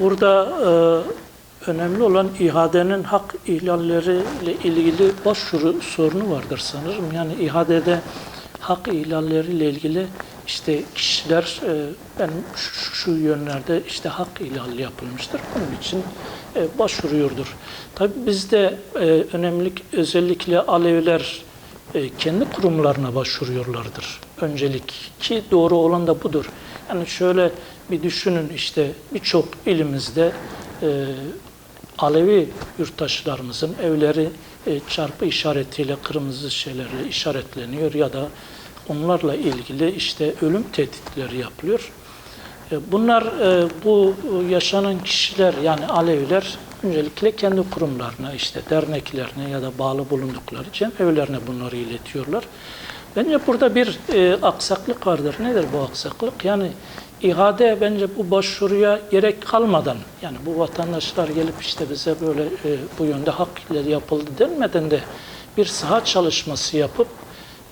burada e, önemli olan ihadenin hak ihlalleriyle ilgili başvuru sorunu vardır sanırım. Yani ihadede hak ihlalleriyle ilgili işte kişiler e, benim şu, şu yönlerde işte hak ihlali yapılmıştır. Bunun için e, başvuruyordur. Tabii bizde e, önemli özellikle Aleviler e, kendi kurumlarına başvuruyorlardır. Öncelik ki doğru olan da budur. Yani şöyle bir düşünün işte birçok ilimizde e, Alevi yurttaşlarımızın evleri e, çarpı işaretiyle kırmızı şeylerle işaretleniyor ya da onlarla ilgili işte ölüm tehditleri yapılıyor. E, Bunlar e, bu yaşanan kişiler yani Aleviler öncelikle kendi kurumlarına işte derneklerine ya da bağlı bulundukları cemevlerine bunları iletiyorlar. Bence burada bir e, aksaklık vardır. Nedir bu aksaklık? Yani ihade bence bu başvuruya gerek kalmadan yani bu vatandaşlar gelip işte bize böyle e, bu yönde hak yapıldı denmeden de bir saha çalışması yapıp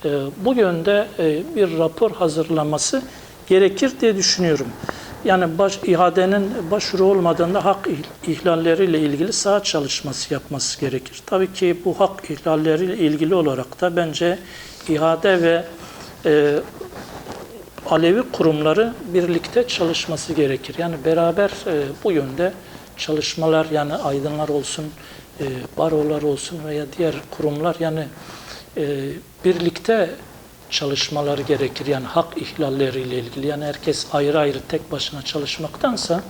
e, bu yönde e, bir rapor hazırlaması gerekir diye düşünüyorum. Yani baş, ihadenin başvuru olmadan da hak ihl- ihlalleriyle ilgili saha çalışması yapması gerekir. Tabii ki bu hak ihlalleriyle ilgili olarak da bence ihade ve e, Alevi kurumları birlikte çalışması gerekir. Yani beraber e, bu yönde çalışmalar yani aydınlar olsun, e, barolar olsun veya diğer kurumlar yani e, birlikte çalışmaları gerekir. Yani hak ihlalleriyle ilgili. Yani herkes ayrı ayrı tek başına çalışmaktansa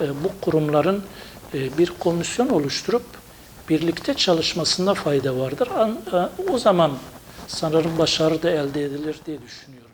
e, bu kurumların e, bir komisyon oluşturup birlikte çalışmasında fayda vardır. An- e, O zaman sanırım başarı da elde edilir diye düşünüyorum.